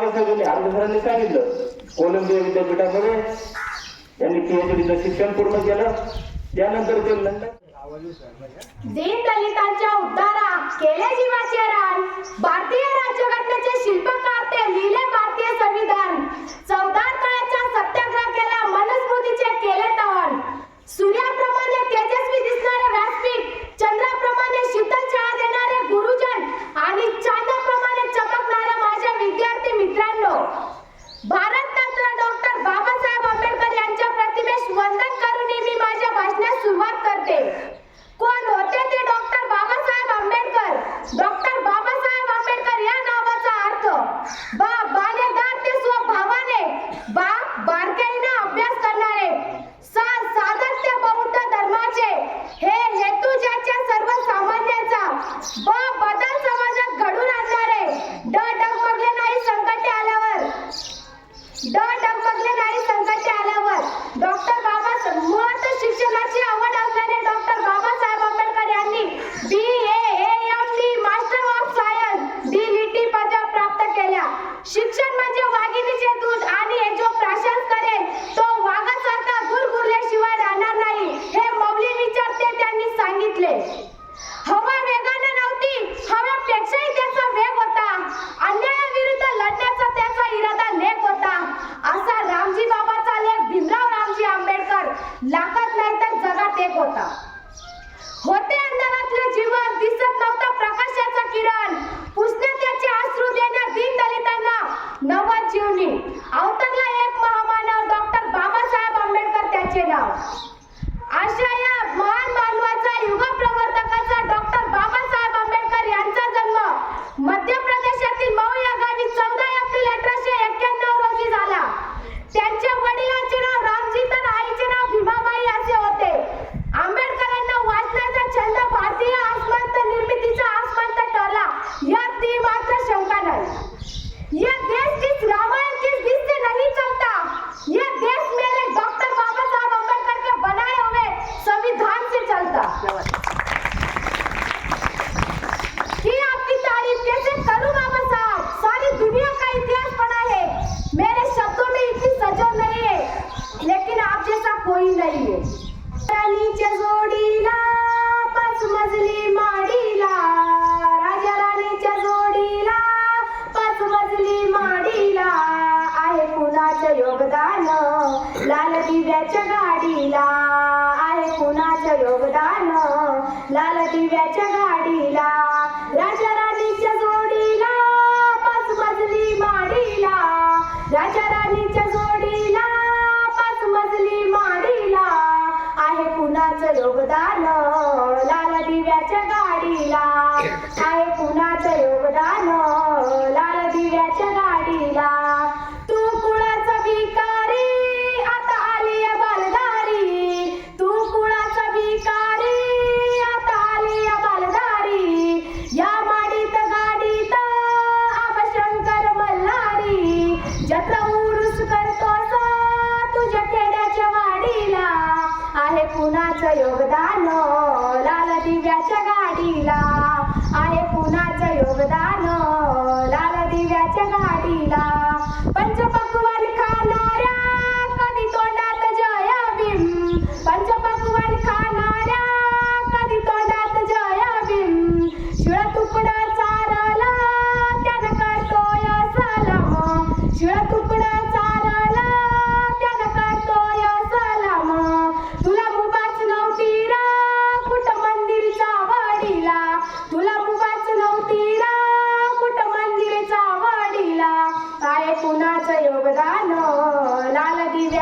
मागितलं गेले आमच्या सरांनी सांगितलं. कोलंबिया विद्यापीठामध्ये त्यांनी पीएचडीचं शिक्षण पूर्ण केलं. त्यानंतर ते लंडन दीन दलितांच्या उद्धारा केले जीवाचे रान. भारतीय राज्यघटनेचे शिल्पकार ते लिहिले भारतीय संविधान. चौदा काळाच्या सत्याग्रह केला मनस्मृतीचे केले तवन सूर्याप्रमाणे तेजस Chao. योगदान. लाल दिव्याच्या गाडीला 有个答案哦。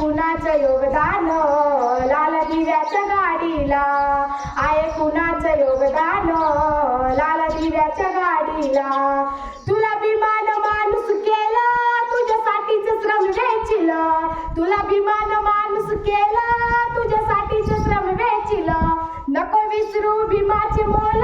कुणाचं योगदान? लाल दिव्याच्या गाडीला. आय कुणाचं योगदान? लाल दिव्याच्या गाडीला. तुला विमान माणूस केला तुझ्यासाठीच श्रम वेचिल. तुला विमान माणूस केला तुझ्यासाठीच श्रम वेचिल. नको विसरू भीमाचे मोल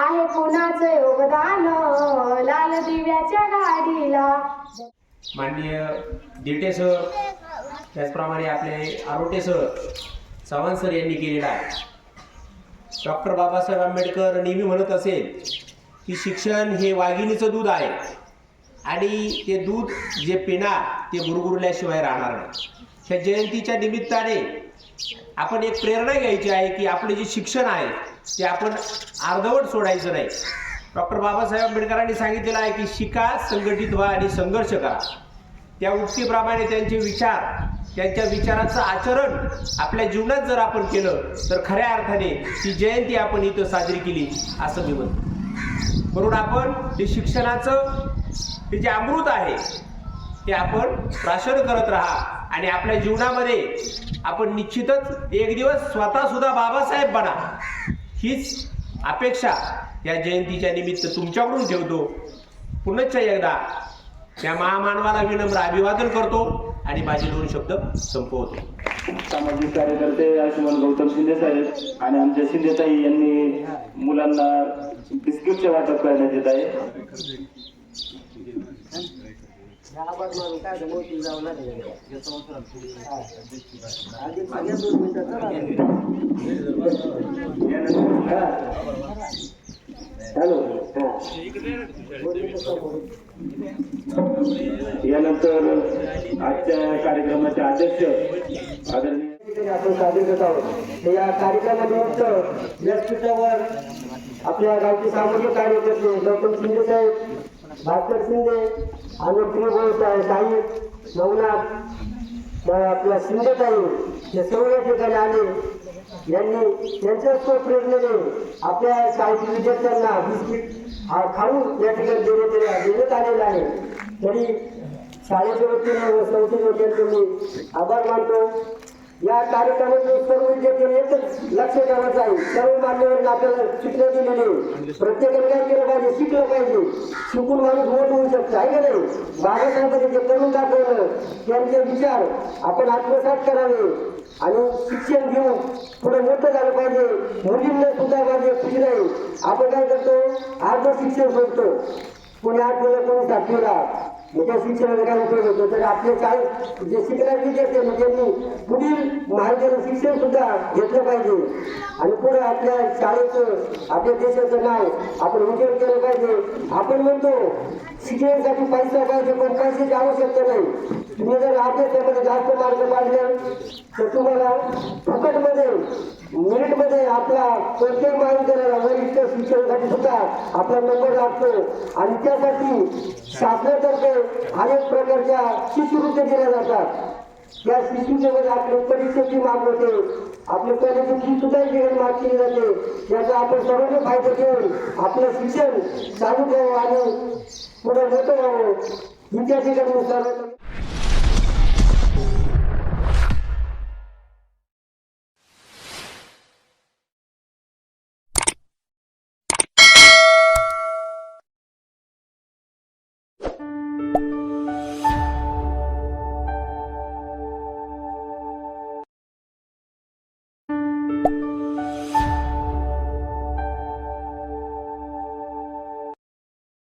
आहे कुणाचं योगदान लाल दिव्याच्या गाडीला माननीय दिटे सर त्याचप्रमाणे आपले आरोटे सर चव्हाण सर यांनी केलेला आहे. डॉक्टर बाबासाहेब आंबेडकर नेहमी म्हणत असेल की शिक्षण हे वाघिणीचं दूध आहे आणि ते दूध जे पिणार ते गुरगुरल्याशिवाय राहणार नाही. त्या जयंतीच्या निमित्ताने आपण एक प्रेरणा घ्यायची आहे की आपले जे शिक्षण आहे ते आपण अर्धवट सोडायचं नाही. डॉक्टर बाबासाहेब आंबेडकरांनी सांगितलेलं आहे की शिका संघटित व्हा आणि संघर्ष करा. त्या उक्तीप्रमाणे त्यांचे विचार त्यांच्या विचाराचं आचरण आपल्या जीवनात जर आपण केलं तर खऱ्या अर्थाने ती जयंती आपण इथं साजरी केली असं मी म्हणतो. म्हणून आपण ते शिक्षणाचं ते जे अमृत आहे ते आपण प्राशन करत राहा आणि आपल्या जीवनामध्ये आपण निश्चितच एक दिवस स्वतः सुद्धा बाबासाहेब बना. हीच अपेक्षा या जयंतीच्या निमित्त तुमच्याकडून ठेवतो. पुनश्च एकदा त्या महामानवाला विनम्र अभिवादन करतो आणि माझे दोन शब्द संपवतो. सामाजिक कार्यकर्ते आयुष्यमान गौतम शिंदे साहेब आणि आमच्या शिंदेताई यांनी मुलांना बिस्किटचे वाटप करण्यात येत आहे. यानंतर आजच्या कार्यक्रमाचे अध्यक्ष आदरणीय आपण सादर करत आहोत. या कार्यक्रमानिमित्त व्यासपीठावर आपल्या गावचे सामाजिक कार्यकर्ते डॉक्टर शिंदे साहेब भास्कर शिंदे आणि प्रियभाऊ आहे साहेब नवनाथ आपल्या शिंदेताई हे सर्व या ठिकाणी आले यांनी त्यांच्या प्रेरणेने आपल्या शाळेतील विद्यार्थ्यांना बिस्किट हा खाऊन या ठिकाणी देण्यात देण्यात आलेला आहे. तरी शाळेच्या वतीने व संस्थेच्या वतीने मी आभार मानतो. या कार्यक्रमाचे सर्व विद्यार्थ्यांनी एकच लक्ष ठेवायचं आहे. सर्व मान्यवरांनी आपल्याला शिकलं दिलेली प्रत्येकाने काय केलं पाहिजे शिकलं पाहिजे. शिकून माणूस मोठ होऊ शकतो. आहे का नाही? बाबासाहेबांनी जे करून दाखवलं त्यांचे विचार आपण आत्मसात करावे. आणि शिक्षण घेऊन पुढे मोठं झालं पाहिजे. मुलींना सुद्धा पाहिजे खुशी नाही आपण काय करतो? अर्ध शिक्षण सोडतो. कोणी आठवलं कोणी सातवीला. मग शिक्षणाचा काय उपयोग होतो. तर आपले काय जे शिकणारे विद्यार्थी म्हणजे आहेत, त्यांनी पुढील महाविद्यालय शिक्षण सुद्धा घेतलं पाहिजे. आणि पुढे आपल्या शाळेचं आपल्या देशाचं नाव आपण उजेड केलं पाहिजे. आपण म्हणतो शिक्षणासाठी पैसा पाहिजे पण पैशाची आवश्यकता नाही. तुम्ही जर अभ्यासामध्ये जास्त मार्ग पाडले तर तुम्हाला फुकटमध्ये मिनिटमध्ये आपला प्रत्येक महाविद्यालयाला वरिष्ठ शिक्षणासाठी सुद्धा आपला नंबर लागतो. आणि त्यासाठी शासनातर्फे अनेक प्रकारच्या शिष्यवृत्त्या दिल्या जातात. या शिष्यवृत्तीमध्ये आपली परीक्षेची माग होते. आपले कॉलेजची फी सुद्धा जीवन माफ केली जाते. याचा आपण सर्वांना फायदा घेऊन आपलं शिक्षण चालू ठेवावं आणि पुढे मोठं व्हावं ठिकाणी सर्व